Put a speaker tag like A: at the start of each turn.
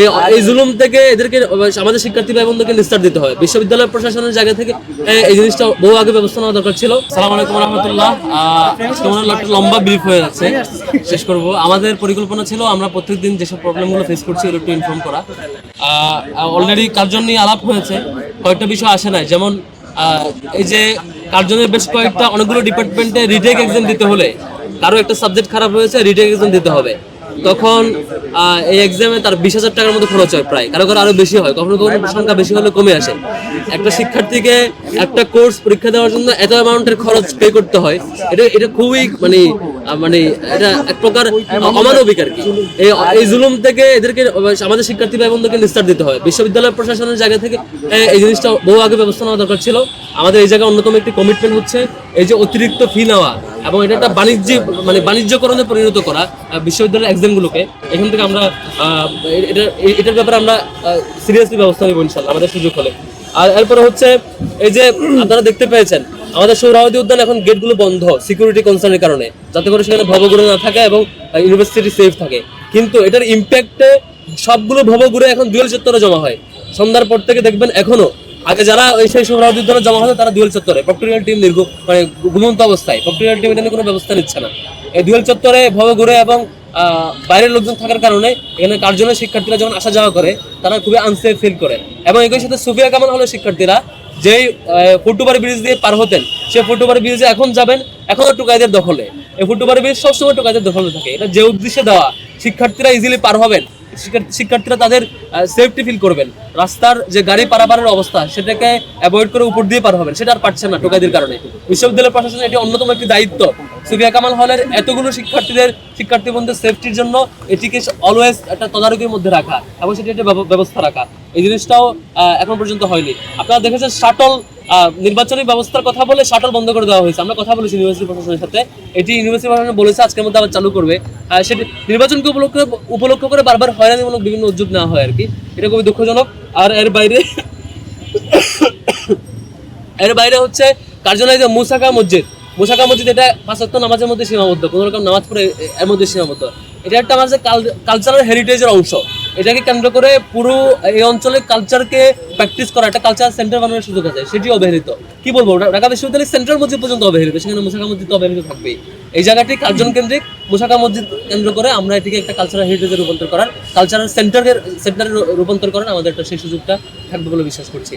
A: এই এই জুলুম থেকে এদেরকে আমাদের শিক্ষার্থী ভাই বোনদেরকে নিস্তার দিতে হয়। বিশ্ববিদ্যালয় প্রশাসনের জায়গা থেকে এই জিনিসটা বহু আগে ব্যবস্থা নেওয়া দরকার ছিল। সালাম আলাইকুম রহমতুল্লাহ। তোমার একটা লম্বা ব্রিফ হয়ে যাচ্ছে। শেষ করব। আমাদের পরিকল্পনা ছিল আমরা প্রত্যেকদিন যেসব প্রবলেমগুলো ফেস করছি এগুলো একটু ইনফর্ম করা। অলরেডি কার্জন নিয়ে আলাপ হয়েছে। কয়েকটা বিষয় আসে নাই। যেমন আহ, এই যে কার্জনের বেশ কয়েকটা অনেকগুলো ডিপার্টমেন্টে রিটেক এক্সাম দিতে হলে কারও একটা সাবজেক্ট খারাপ হয়েছে রিটেক এক্সাম দিতে হবে। তখন এই এক্সামে তার বিশ হাজার টাকার মতো খরচ হয় প্রায়। কারও কারও আরও বেশি হয়। কখনো কখনো সংখ্যা বেশি হলে কমে আসে। একটা শিক্ষার্থীকে একটা কোর্স পরীক্ষা দেওয়ার জন্য এত অ্যামাউন্টের খরচ পে করতে হয়, এটা এটা খুবই মানে মানে এটা এক প্রকার অমানবিক আর কি। এই জুলুম থেকে এদেরকে, আমাদের শিক্ষার্থী ভাই বোনদেরকে নিস্তার দিতে হয়। বিশ্ববিদ্যালয় প্রশাসনের জায়গা থেকে এই জিনিসটা বহু আগে ব্যবস্থা নেওয়া দরকার ছিল। আমাদের এই জায়গায় অন্যতম একটি কমিটমেন্ট হচ্ছে, এই যে অতিরিক্ত ফি নেওয়া। এবং এটা একটা বাণিজ্যিক মানে বাণিজ্যকরণে পরিণত করা বিশ্ববিদ্যালয়ের এক্সামগুলোকে এখান থেকে আমরা এটা, এটার ব্যাপারে আমরা সিরিয়াসলি ব্যবস্থা নেব ইনশাল্লাহ আমাদের সুযোগ হলে। আর এরপরে হচ্ছে, এই যে আপনারা দেখতে পেয়েছেন, আমাদের সৌরাবতী উদ্যান এখন গেটগুলো বন্ধ সিকিউরিটি কনসার্নের কারণে, যাতে করে সেখানে ভবঘুরে না থাকে এবং ইউনিভার্সিটি সেফ থাকে। কিন্তু এটার ইম্প্যাক্টে সবগুলো ভবঘুরে এখন দুয়েল চত্বরে জমা হয়। সন্ধ্যার পর থেকে দেখবেন এখনও আগে যারা ওই সেই সৌরাবতী উদ্যানে জমা হতো, তারা দুয়েল চত্বরে। প্রক্টোরিয়াল টিম দীর্ঘ মানে ঘুমন্ত অবস্থায়। প্রক্টোরিয়াল টিম এটা নিয়ে কোনো ব্যবস্থা নিচ্ছে না। এই দুয়েল চত্বরে ভবঘুরে এবং বাইরের লোকজন থাকার কারণে এখানে কার্জনের শিক্ষার্থীরা যখন আসা যাওয়া করে, তারা খুবই আনসেফ ফিল করে। এবং একই সাথে সুফিয়া কামাল হলো শিক্ষার্থীরা, যেই ফুটুবাড়ি ব্রিজ দিয়ে পার হতেন সে ফুটুবাড়ি ব্রিজে এখন যাবেন এখনও টুকাইদের দখলে। এই ফুটুবাড়ি ব্রিজ সবসময় টুকাইদের দখলে থাকে। এটা যে উদ্দেশ্যে দেওয়া, শিক্ষার্থীরা ইজিলি পার হবেন। শিক্ষার্থীরা তাদের সেফটি ফিল করবেন। রাস্তার যে গাড়ি পারাপারের অবস্থা, সেটাকে অ্যাভয়েড করে উপর দিয়ে পার হবেন। সেটা আর পারছেন না টোকাইদের কারণে। বিশ্ববিদ্যালয় প্রশাসন এটি অন্যতম একটি দায়িত্ব। সুফিয়া কামাল হলের এতগুলো শিক্ষার্থীদের, শিক্ষার্থী বন্ধুদের সেফটির জন্য এটিকে অলওয়েজ একটা তদারকির মধ্যে রাখা এবং সেটি একটা ব্যবস্থা রাখা। এই জিনিসটাও এখন পর্যন্ত হয়নি। আপনারা দেখেছেন শাটল নির্বাচনী ব্যবস্থার কথা বলে শাটল বন্ধ করে দেওয়া হয়েছে। আমরা কথা বলেছি ইউনিভার্সিটি প্রশাসনের সাথে। এটি ইউনিভার্সিটি প্রশাসন বলেছে, আজকের মধ্যে আবার চালু করবে। সেটি নির্বাচনকে উপলক্ষ উপলক্ষ করে বারবার হয়রানিমূলক বিভিন্ন উদ্যোগ নেওয়া হয় আর কি। এটা খুবই দুঃখজনক। আর এর বাইরে এর বাইরে হচ্ছে কার্যালয় যে মুসাকা মসজিদ। মুসাকা মসজিদ এটা পাঁচ ওয়াক্ত নামাজের মধ্যে সীমাবদ্ধ, কোনো রকম নামাজ পড়ে এর মধ্যে সীমাবদ্ধ। এটা একটা আমাদের কালচারাল হেরিটেজের অংশ। এটাকে কেন্দ্র করে পুরো এই অঞ্চলের কালচারকে প্র্যাকটিস করা, একটা কালচার সেন্টার বানানোর সুযোগ আছে সেটি অবহেলিত। কি বলব ঢাকা বিশ্ববিদ্যালয়ের সেন্ট্রাল মসজিদ পর্যন্ত অবহেলিত, সেখানে মুসাকা মসজিদ অবহেলিত থাকবে এই জায়গাটি কার্জন কেন্দ্রিক মুসাকা মসজিদ কেন্দ্র করে আমরা এটিকে একটা কালচারাল হেরিটেজে রূপান্তর করার কালচারাল সেন্টারের সেন্টারে রূপান্তর করার আমাদের একটা সেই সুযোগটা থাকবে বলে বিশ্বাস করছি।